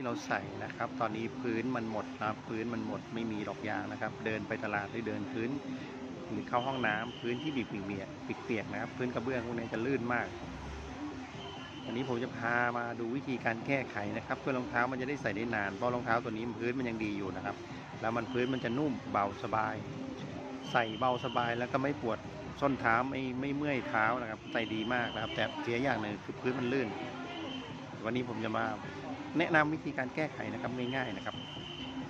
ที่เราใส่นะครับ ตอนนี้พื้นมันหมดนะครับพื้นมันหมดไม่มีดอกยางนะครับ เดินไปตลาดหรือเดินพื้นหรือเข้าห้องน้ำพื้นที่บีบเปียกๆเปียกๆนะครับ พื้นกระเบื้องพวกนี้จะลื่นมาก อันนี้ผมจะพามาดูวิธีการแก้ไขนะครับ เพื่อรองเท้ามันจะได้ใส่ได้นานเพราะรองเท้าตัวนี้พื้นมันยังดีอยู่นะครับ แล้วมันพื้นมันจะนุ่มเบาสบาย ใส่เบาสบายแล้วก็ไม่ปวดส้นเท้าไม่ไม่เมื่อยเท้านะครับใส่ดีมากนะครับ แต่เสียอย่างหนึ่งคือพื้นมันลื่น วันนี้ผมจะมาแนะนำวิธีการแก้ไขนะครับง่ายๆนะครับ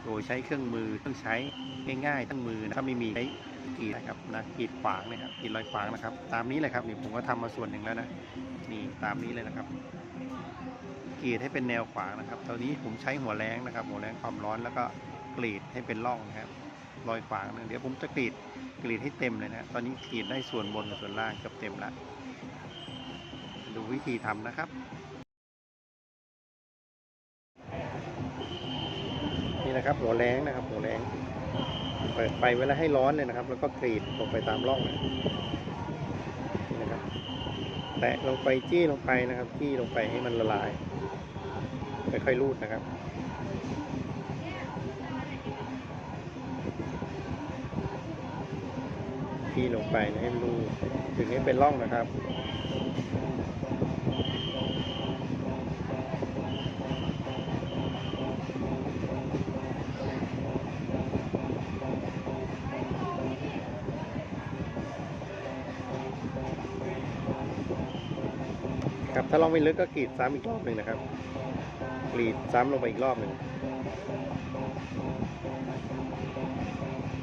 โดยใช้เครื่องมือเครื่องใช้ง่ายๆทั้งมือนะครับไม่มีใช้กรีดนะครับนะกรีดขวางนะครับกรีดรอยขวางนะครับ ตามนี้เลยครับนี่ผมก็ทำมาส่วนหนึ่งแล้วนะนี่ตามนี้เลยนะครับกรีดให้เป็นแนวขวางนะครับตอนนี้ผมใช้หัวแรงนะครับ หัวแรงความร้อนแล้วก็กรีดให้เป็นร่องนะครับรอยขวางนะเดี๋ยวผมจะกรีดกรีดให้เต็มเลยนะ ตอนนี้กรีดได้ส่วนบนกับส่วนล่างเกือบเต็มแล้ว ดูวิธีทำนะครับ นะครับ หัวแรงนะครับ หัวแรงเปิดไฟไว้แล้วให้ร้อนเลยนะครับ แล้วก็กรีดลงไปตามร่องนะครับ แตะลงไปจี้ลงไปนะครับจี้ลงไปให้มันละลายค่อยๆรูดนะครับที่ลงไปนะให้มันรูดถึงให้เป็นร่องนะครับ ครับถ้าลองไม่ลึกก็กรีดซ้ำอีกรอบหนึ่งนะครับกรีดซ้ำลงไปอีกรอบหนึ่ง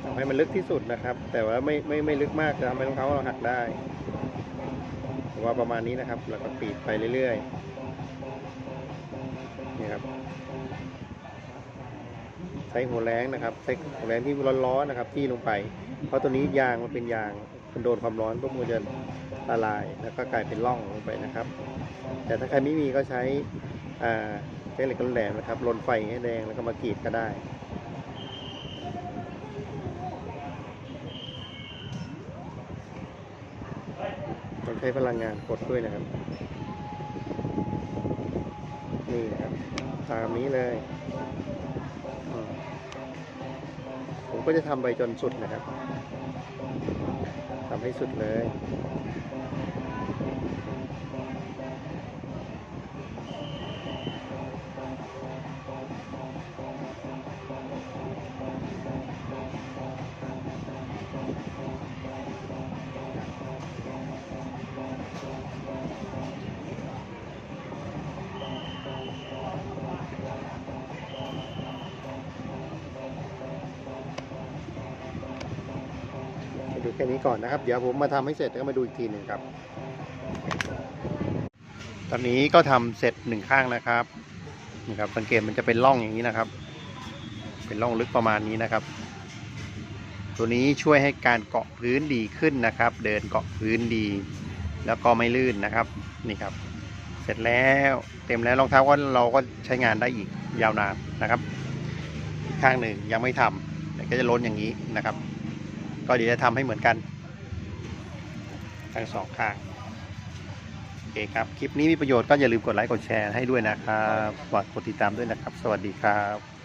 ทำให้มันลึกที่สุดนะครับ แต่ว่าไม่ไม่ไม่ลึกมากจะทำให้รองเท้าเราหักได้ว่าประมาณนี้นะครับ แล้วก็กรีดไปเรื่อยๆนี่ครับใช้หัวแรงนะครับใช้หัวแรงที่ร้อนๆนะครับ ที่ลงไป เพราะตัวนี้ยางมันเป็นยางมันโดนความร้อนปุ๊บมันจะ ละลาย แล้วก็กลายเป็นร่องลงไปนะครับ แต่ถ้าใครไม่มีก็ใช้ใช้เหล็กกระแหลมนะครับลนไฟให้แดงแล้วก็มากรีดก็ได้ต้องใช้พลังงานกดด้วยนะครับ นี่นะครับ ตามนี้เลย ผมก็จะทำไปจนสุดนะครับทำให้สุดเลย ดูแค่นี้ก่อนนะครับ เดี๋ยวผมมาทำให้เสร็จแล้วก็มาดูอีกทีหนึ่งครับ ตอนนี้ก็ทำเสร็จหนึ่งข้างนะครับนี่ครับสังเกตมันจะเป็นร่องอย่างนี้นะครับ เป็นร่องลึกประมาณนี้นะครับ ตัวนี้ช่วยให้การเกาะพื้นดีขึ้นนะครับ เดินเกาะพื้นดี แล้วก็ไม่ลื่นนะครับนี่ครับ เสร็จแล้วเต็มแล้วรองเท้าก็เราก็ใช้งานได้อีกยาวนานนะครับ ข้างหนึ่งยังไม่ทำแต่ก็จะล้นอย่างนี้นะครับ ก็เดี๋ยวจะทำให้เหมือนกัน ทั้งสองข้างโอเคครับ คลิปนี้มีประโยชน์ก็อย่าลืมกดไลค์กดแชร์ให้ด้วยนะครับฝากกดติดตามด้วยนะครับ สวัสดีครับ